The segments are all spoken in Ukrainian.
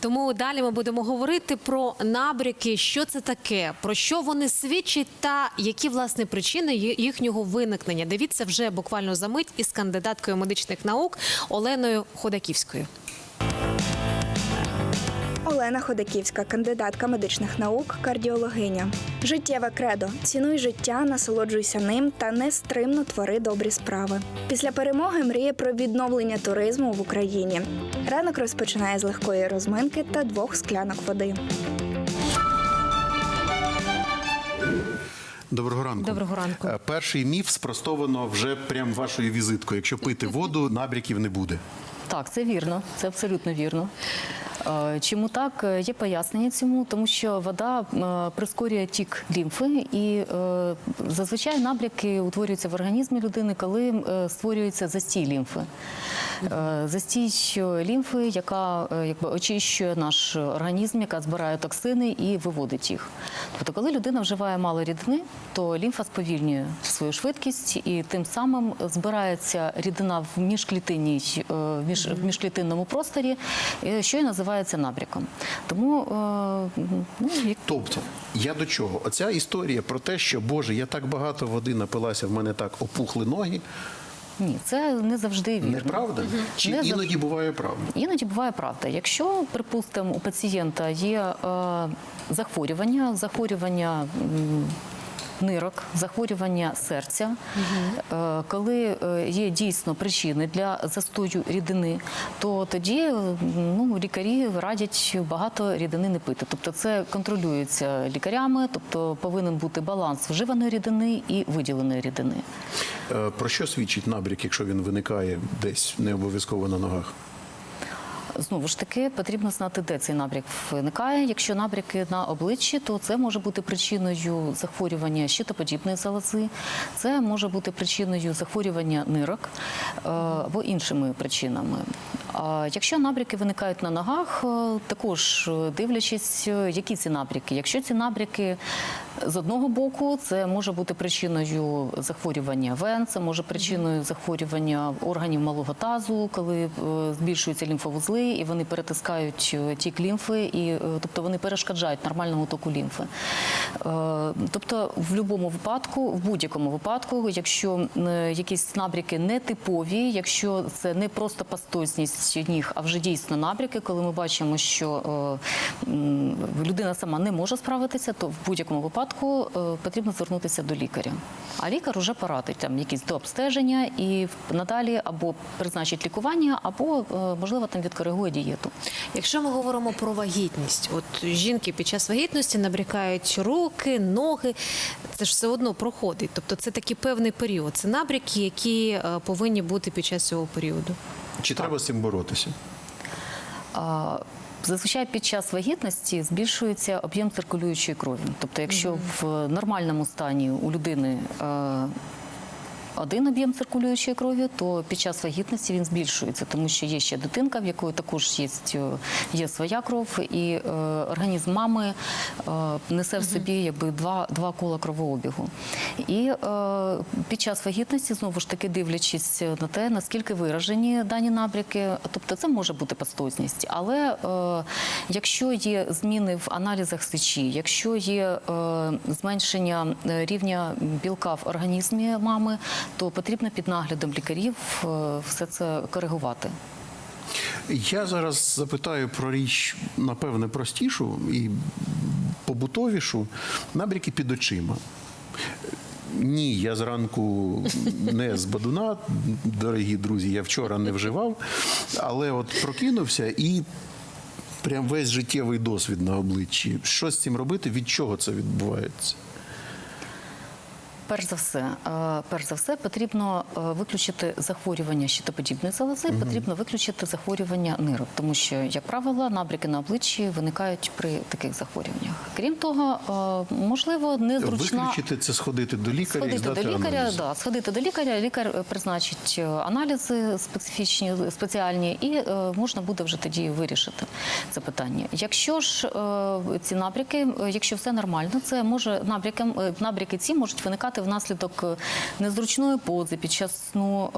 Тому далі ми будемо говорити про набряки, що це таке, про що вони свідчать, та які власне причини їхнього виникнення. Дивіться вже буквально за мить із кандидаткою медичних наук Оленою Ходаківською. Олена Ходаківська, кандидатка медичних наук, кардіологиня. Життєве кредо. Цінуй життя, насолоджуйся ним та нестримно твори добрі справи. Після перемоги мріє про відновлення туризму в Україні. Ранок розпочинає з легкої розминки та двох склянок води. Доброго ранку. Доброго ранку. Е, Перший міф спростовано вже прям вашою візиткою. Якщо пити воду, набряків не буде. Так, це вірно, це абсолютно вірно. Е, Чому так? Е, Є пояснення цьому, тому що вода прискорює тік лімфи, і зазвичай набряки утворюються в організмі людини, коли створюється застій лімфи. Е, Застій лімфи, яка е, якби очищує наш організм, яка збирає токсини і виводить їх. Тобто, коли людина вживає мало рідини, то лімфа сповільнює свою швидкість, і тим самим збирається рідина в міжклітинній е, в між, міжклітинному просторі, що і називається набряком. Тому ну, як Тобто, я до чого? Оця історія про те, що Боже, я так багато води напилася, в мене так опухли ноги. Ні, це не завжди вірно. Неправда? Чи Не зав- іноді буває правда? Іноді буває правда. Якщо, припустимо, у пацієнта є е, захворювання, захворювання. Нирок, захворювання серця, Е, коли е, є дійсно причини для застою рідини, то тоді е, ну, лікарі радять багато рідини не пити. Тобто це контролюється лікарями, тобто повинен бути баланс вживаної рідини і виділеної рідини. Про що свідчить набряк, якщо він виникає десь не обов'язково на ногах? Знову ж таки, потрібно знати, де цей набряк виникає. Якщо набряки на обличчі, то це може бути причиною захворювання щитоподібної залози, це може бути причиною захворювання нирок е, або іншими причинами. А якщо набряки виникають на ногах, е, також е, дивлячись, е, які ці набряки. Якщо ці набряки з одного боку, це може бути причиною захворювання вен, це може причиною захворювання органів малого тазу, коли збільшуються лімфовузли і вони перетискають тік лімфи, і тобто вони перешкоджають нормальному току лімфи. Тобто, в будь-якому випадку, в будь-якому випадку, якщо якісь набряки нетипові, якщо це не просто пастозність ніг, а вже дійсно набряки, коли ми бачимо, що е, людина сама не може справитися, то в будь-якому випадку е, потрібно звернутися до лікаря. А лікар вже порадить там якісь дообстеження і надалі або призначить лікування, або е, можливо там відкоригує дієту. Якщо ми говоримо про вагітність, от жінки під час вагітності набрякають руки, ноги, це ж все одно проходить. Тобто це такий певний період. Це набряки, які повинні бути під час цього періоду. Чи треба з цим боротися? А, Зазвичай під час вагітності збільшується об'єм циркулюючої крові. Тобто, якщо в нормальному стані у людини е, один об'єм циркулюючої крові, то під час вагітності він збільшується, тому що є ще дитинка, в якої також є, е, є своя кров, і е, організм мами е, несе в собі якби два, два кола кровообігу. І е, під час вагітності, знову ж таки, дивлячись на те, наскільки виражені дані набряки, тобто це може бути пастозність. Але е, якщо є зміни в аналізах сечі, якщо є е, зменшення е, рівня білка в організмі мами, то потрібно під наглядом лікарів е, все це коригувати. Я зараз запитаю про річ, напевне, простішу і побутовішу набряки під очима. Ні, я зранку не з бадуна, дорогі друзі, я вчора не вживав, але от прокинувся і прям весь життєвий досвід на обличчі. Що з цим робити? Від чого це відбувається? Перш за все, е, перш за все, потрібно е, виключити захворювання щитоподібної залози, потрібно виключити захворювання нирок, тому що, як правило, набряки на обличчі виникають при таких захворюваннях. Крім того, е, можливо, незручна Виключити це сходити до лікаря і здати до лікаря, аналіз. да, сходити до лікаря, лікар призначить аналізи специфічні, спеціальні, і можна буде вже тоді вирішити це питання. Якщо ж ці набряки, якщо все нормально, це може набрякам, набряки ці можуть виникати виникати внаслідок е, незручної пози під час сну.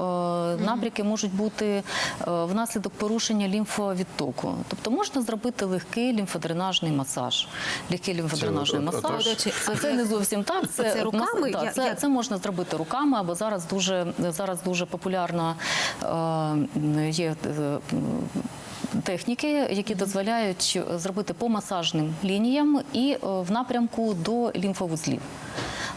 Е, Набряки можуть бути е, внаслідок порушення лімфовідтоку. Тобто можна зробити легкий лімфодренажний масаж. Легкий лімфодренажний масаж. це не зовсім так. Це, Це руками? Я- це, я- це можна зробити руками, або зараз дуже зараз дуже популярна е, є. е, Техніки, які дозволяють зробити по масажним лініям і е, в напрямку до лімфовузлів.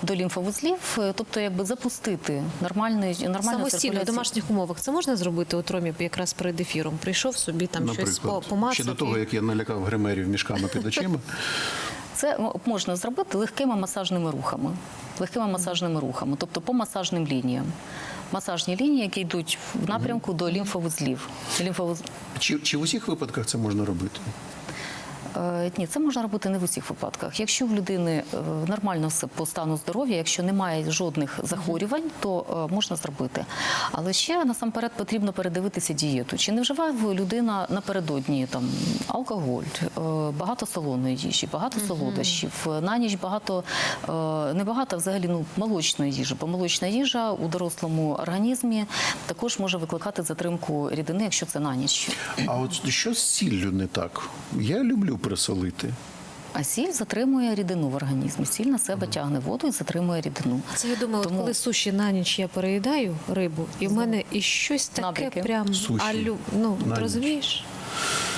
До лімфовузлів, е, тобто якби запустити нормальний нормальну Самостійно в домашніх умовах це можна зробити от Ромі якраз перед ефіром. Прийшов собі там щось по- помацав. ще до того, і- як я налякав гримерів мішками під очима. Це можна зробити легкими масажними рухами. Легкими масажними рухами, тобто по масажним лініям. Масажні лінії, які йдуть в напрямку до лімфовузлів. Лімфовуз... Чи, чи в усіх випадках це можна робити? Е, Ні, це можна робити не в усіх випадках. Якщо в людини е, нормально все по стану здоров'я, якщо немає жодних захворювань, то е, можна зробити. Але ще насамперед потрібно передивитися дієту. Чи не вживає людина напередодні там алкоголь, багато солоної їжі, багато солодощів, на ніч багато не багато, взагалі ну молочної їжі. Бо молочна їжа у дорослому організмі також може викликати затримку рідини, якщо це на ніч. А от що з сіллю не так? Я люблю присолити. А сіль затримує рідину в організмі. Сіль на себе тягне воду і затримує рідину. Це я думаю, от Тому- коли суші на ніч я переїдаю рибу, і в мене і щось таке Набряки. прям Суші алю. Ну на ніч. розумієш?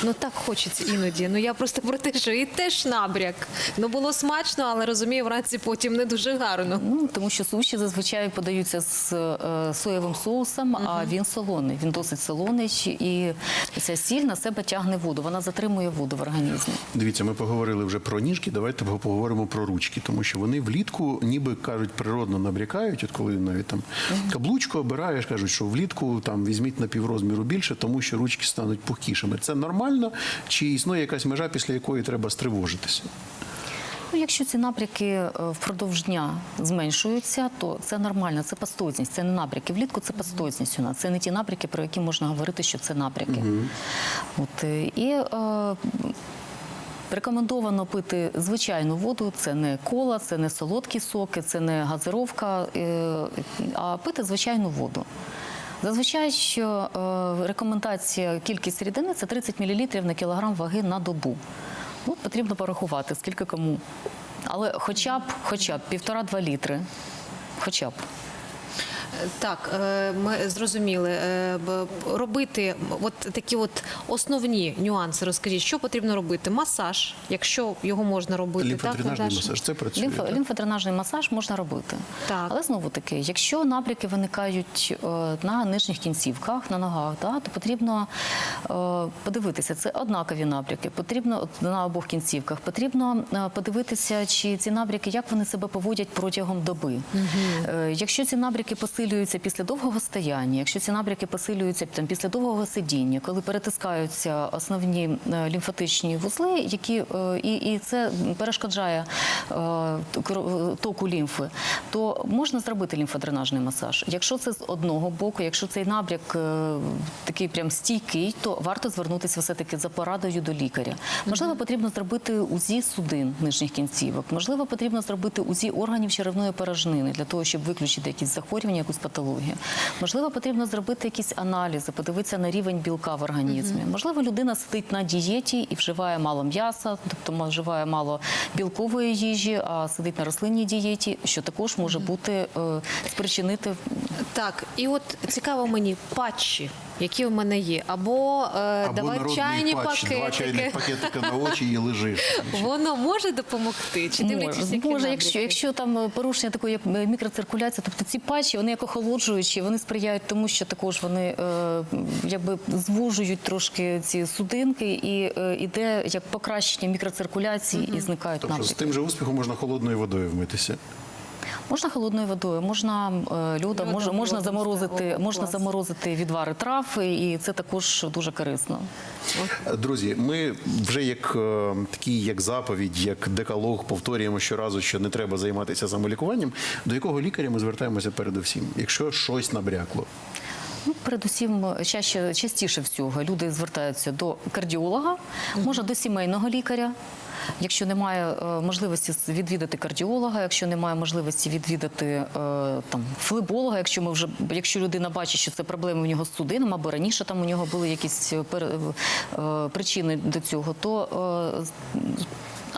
Ну так хочеться іноді. Ну я просто про те, що і теж набряк. Ну було смачно, але розумію, вранці потім не дуже гарно. Ну тому що суші зазвичай подаються з е, соєвим соусом, а він солоний. Він досить солоний, і ця сіль на себе тягне воду. Вона затримує воду в організмі. Дивіться, ми поговорили вже про ніжки. Давайте поговоримо про ручки, тому що вони влітку, ніби кажуть, природно набрякають. От коли навіть там каблучку обираєш, кажуть, що влітку там візьміть на піврозміру більше, тому що ручки стануть пухкішими. Це нормально? Чи існує якась межа, після якої треба стривожитися? Ну, якщо ці напряки е, впродовж дня зменшуються, то це нормально, це пастозність, це не напряки. Влітку це пастозність у нас. Це не ті напряки, про які можна говорити, що це напряки. От, е, і е, рекомендовано пити звичайну воду, це не кола, це не солодкі соки, це не газировка, е, а пити звичайну воду. Зазвичай що е, рекомендація кількість рідини це 30 мл на кілограм ваги на добу. Ну, потрібно порахувати, скільки кому. Але хоча б, хоча б півтора-два літри. Хоча б. Так, е, ми зрозуміли. Е, Робити от такі от основні нюанси. Розкажіть, що потрібно робити? Масаж, якщо його можна робити, Лімфодренажний Наташа? масаж це працює. Лімфо, так? лімфодренажний масаж можна робити. Так. Але знову таки, якщо напряки виникають е, на нижніх кінцівках, на ногах, да, то потрібно подивитися, це однакові напряки. Потрібно на обох кінцівках. Потрібно подивитися, чи ці набряки, як вони себе поводять протягом доби. Е, Якщо ці напряки набряки посилюються після довгого стояння, якщо ці набряки посилюються там, після довгого сидіння, коли перетискаються основні е, лімфатичні вузли, які е, і, і це перешкоджає е, току лімфи, то можна зробити лімфодренажний масаж. Якщо це з одного боку, якщо цей набряк такий прям стійкий, то варто звернутися все таки за порадою до лікаря. Можливо, потрібно зробити УЗІ судин нижніх кінцівок. Можливо, потрібно зробити УЗІ органів черевної порожнини для того, щоб виключити якісь захворювання, якусь патологію. Можливо, потрібно зробити якісь аналізи, подивитися на рівень білка в організмі. Можливо, людина сидить на дієті і вживає мало м'яса, тобто вживає мало білкової їжі, а сидить на рослинній дієті, що також може бути е, спричинити Так, і от цікаво мені патчі, які у мене є, або, е, Або давай народний чайні патч, два чайних пакетики. пакетика на очі і лежиш. Воно може допомогти? Чи дивлячись, Може, які може якщо, якщо там е, порушення такої як е, мікроциркуляції, тобто ці патчі, вони як охолоджуючі, вони сприяють тому, що також вони е, якби звужують трошки ці судинки, і е, іде як покращення мікроциркуляції і зникають Тобто з тим же успіхом можна холодною водою вмитися. Можна холодною водою, можна е, можна, можна заморозити, о, можна заморозити відвари трав, і це також дуже корисно. Друзі, ми вже як е, такий, як заповідь, як декалог повторюємо щоразу, що не треба займатися самолікуванням. До якого лікаря ми звертаємося передусім, якщо щось набрякло? Ну, передусім, чаще, частіше всього люди звертаються до кардіолога, може до сімейного лікаря. Якщо немає е, можливості відвідати кардіолога, якщо немає можливості відвідати е, там флеболога, якщо ми вже якщо людина бачить, що це проблеми у нього з судином, або раніше там у нього були якісь е, причини до цього, то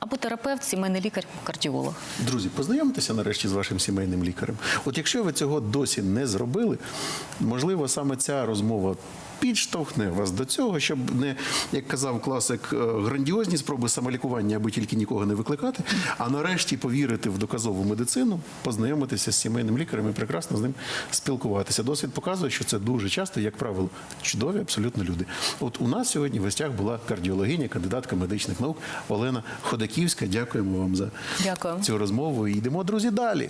або терапевт, сімейний лікар, кардіолог. Друзі, познайомтеся нарешті з вашим сімейним лікарем. От якщо ви цього досі не зробили, можливо, саме ця розмова. Підштовхне вас до цього, щоб не, як казав класик, е, грандіозні спроби самолікування, аби тільки нікого не викликати, а нарешті повірити в доказову медицину, познайомитися з сімейним лікарем і прекрасно з ним спілкуватися. Досвід показує, що це дуже часто, як правило, чудові абсолютно люди. От у нас сьогодні в гостях була кардіологиня, кандидатка медичних наук Олена Ходаківська. Дякуємо вам за Дякую. цю розмову. І йдемо, друзі, далі.